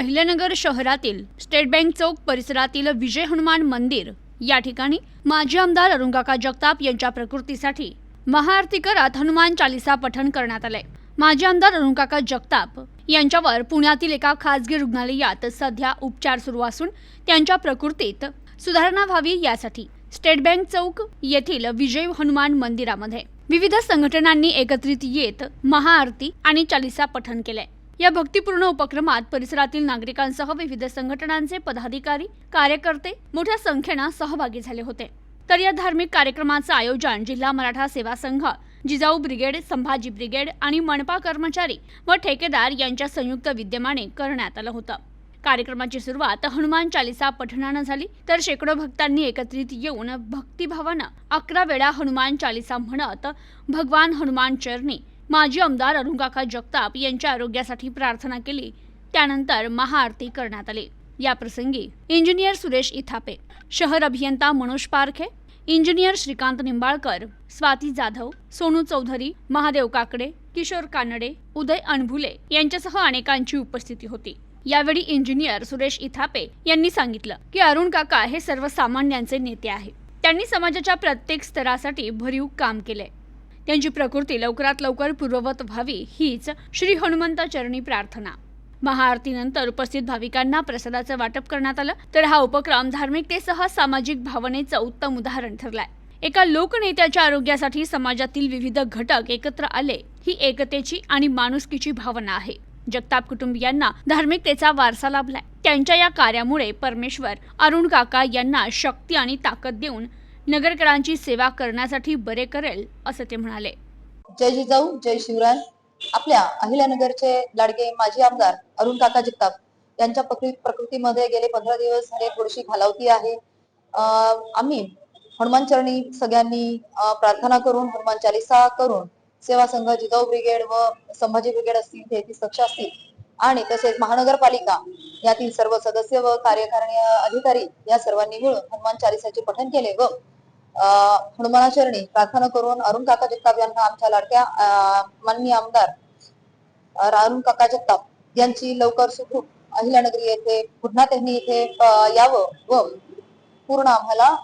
अहिल्यानगर शहरातील state bank चौक परिसरातील विजय हनुमान मंदिर या ठिकाणी माजी आमदार अरुणकाका जगताप यांच्या प्रकृतीसाठी महाआरती करत हनुमान चालिसा पठण करण्यात आले माजी आमदार अरुणकाका जगताप यांच्यावर पुण्यातील एका खासगी रुग्णालयात सध्या उपचार सुरू असून त्यांच्या प्रकृतीत सुधारणा व्हावी यासाठी स्टेट बँक चौक येथील विजय हनुमान मंदिरामध्ये विविध संघटनांनी एकत्रित येत महाआरती आणि चालिसा पठण केले या भक्तिपूर्ण उपक्रमात परिसरातील नागरिकांसह विविध संघटनांचे पदाधिकारी कार्यकर्ते मोठ्या संख्येनं सहभागी झाले होते. तर या धार्मिक कार्यक्रमाचं आयोजन जिल्हा मराठा सेवा संघ जिजाऊ ब्रिगेड संभाजी ब्रिगेड आणि मनपा कर्मचारी व ठेकेदार यांच्या संयुक्त विद्यमाने करण्यात आलं होतं. कार्यक्रमाची सुरुवात हनुमान चालिसा पठणानं झाली. तर शेकडो भक्तांनी एकत्रित येऊन भक्तिभावानं अकरा वेळा हनुमान चालिसा म्हणत भगवान हनुमान चरणी माजी आमदार अरुणकाका जगताप यांच्या आरोग्यासाठी प्रार्थना केली. त्यानंतर महाआरती करण्यात आली. या प्रसंगी इंजिनियर सुरेश इथापे शहर अभियंता मनोज पारखे इंजिनियर श्रीकांत निंबाळकर स्वाती जाधव सोनू चौधरी महादेव काकडे किशोर कानडे उदय अणभुले यांच्यासह अनेकांची उपस्थिती होती. यावेळी इंजिनियर सुरेश इथापे यांनी सांगितलं की अरुण काका हे सर्वसामान्यांचे नेते आहे त्यांनी समाजाच्या प्रत्येक स्तरासाठी भरीव काम केले त्यांची प्रकृती लवकरात लवकर पूर्ववत व्हावी हीच श्री हनुमंत चरणी प्रार्थना. महाआरतीनंतर उपस्थित भाविकांना प्रसादाचं वाटप करण्यात आलं तर हा उपक्रम धार्मिकतेसह सामाजिक भावनेचं उत्तम उदाहरण ठरलाय. एका लोकनेत्याच्या आरोग्यासाठी समाजातील विविध घटक एकत्र आले ही एकतेची आणि माणुसकीची भावना आहे. जगताप कुटुंबियांना धार्मिकतेचा वारसा लाभलाय. त्यांच्या या कार्यामुळे परमेश्वर अरुण काका यांना शक्ती आणि ताकद देऊन नगरकरांची सेवा करण्यासाठी बरे करेल असं ते म्हणाले. जय जिजाऊ जय शिवराय. आपल्या अहिल्यानगरचे लाडके माजी आमदार अरुण काका जगताप यांच्या प्रकृतीमध्ये गेले पंधरा दिवस झाले थोडीशी घालावती आहे. आम्ही हनुमान चरणी सगळ्यांनी प्रार्थना करून हनुमान चालिसा करून सेवा संघ जिजाऊ ब्रिगेड व संभाजी ब्रिगेड असतील तेहतीस कक्ष असतील आणि तसेच महानगरपालिका यातील सर्व सदस्य व कार्यकारिणी अधिकारी या सर्वांनी मिळून हनुमान चालिसाचे पठन केले व हनुमानाचरणी प्रार्थना करून अरुण काका जगताप यांना आमच्या लाडक्या माननीय आमदार अरुण काका जगताप यांची लवकर सुखरूप अहिल्यानगरी येथे पुन्हा त्यांनी इथे यावं व पूर्ण आम्हाला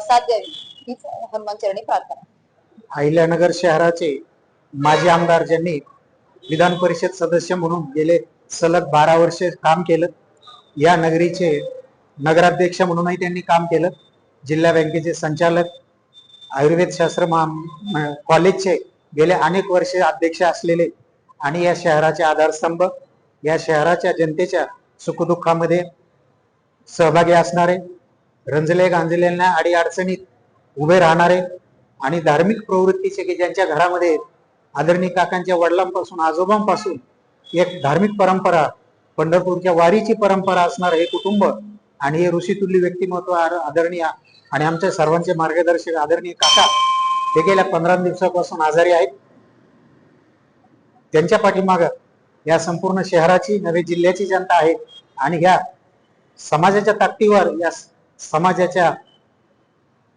साथ द्यावी हीच हनुमान चरणी प्रार्थना. अहिल्यानगर शहराचे माजी आमदार ज्यांनी विधान परिषद सदस्य म्हणून गेले सलग बारा वर्षे काम केलं या नगरीचे नगराध्यक्ष म्हणूनही त्यांनी काम केलं. जिल्हा बँकेचे संचालक आयुर्वेद शास्त्र महा कॉलेजचे गेले अनेक वर्षे अध्यक्ष असलेले आणि या शहराचे आधारस्तंभ या शहराच्या जनतेच्या सुखदुःखामध्ये सहभागी असणारे रंजले गांजलेल्या आडी अडचणीत उभे राहणारे आणि धार्मिक प्रवृत्तीचे की ज्यांच्या घरामध्ये आदरणीय काकांच्या वडिलांपासून आजोबांपासून एक धार्मिक परंपरा पंढरपूरच्या वारीची परंपरा असणार हे कुटुंब आणि हे ऋषीतुल्य व्यक्तिमत्व आदरणीय आणि आमच्या सर्वांचे मार्गदर्शक आदरणीय काका हे गेल्या पंधरा दिवसापासून आजारी आहेत. त्यांच्या पाठीमाग या संपूर्ण शहराची नवे जिल्ह्याची जनता आहे आणि ह्या समाजाच्या ताकदीवर या समाजाच्या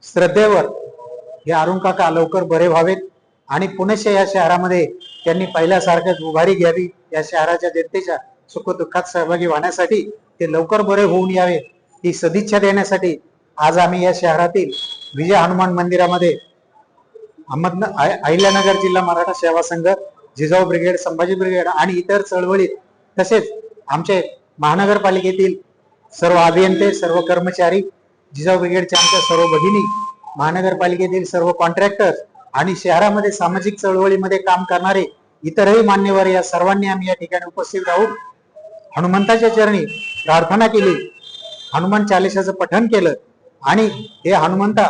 श्रद्धेवर हे अरुण काका लवकर बरे व्हावेत आणि पुणेशे या शहरामध्ये त्यांनी पहिल्यासारखंच उभारी घ्यावी. या शहराच्या जनतेच्या सुखदुःखात सहभागी होण्यासाठी ते लवकर बरे होऊन यावे. ही सदिच्छा देण्यासाठी आज आम्ही या शहरातील विजय हनुमान मंदिरामध्ये अहमदन अहिल्यानगर जिल्हा मराठा सेवा संघ जिजाऊ ब्रिगेड संभाजी ब्रिगेड आणि इतर चळवळीत तसेच आमचे महानगरपालिकेतील सर्व अभियंते सर्व कर्मचारी जिजाऊ ब्रिगेडच्या आमच्या सर्व भगिनी महानगरपालिकेतील सर्व कॉन्ट्रॅक्टर आणि शहरामध्ये सामाजिक चळवळीमध्ये काम करणारे इतरही मान्यवर या सर्वांनी आम्ही या ठिकाणी उपस्थित राहून हनुमंताच्या चरणी प्रार्थना केली. हनुमान चालिसाचं पठण केलं. आणि हे हनुमंता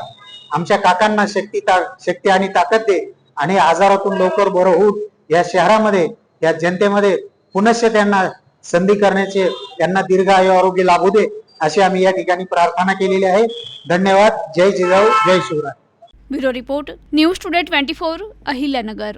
आमच्या काकांना शक्ती ता शक्ती आणि ताकद दे आणि आजारातून लवकर बरं होऊन या शहरामध्ये या जनतेमध्ये पुनश्च त्यांना संधी करण्याचे त्यांना दीर्घ आयु आरोग्य लाभू दे अशी आम्ही या ठिकाणी प्रार्थना केलेली आहे. धन्यवाद. जय जिजाऊ. जय Shivray. Bureau report. News today twenty four Ahilyanagar.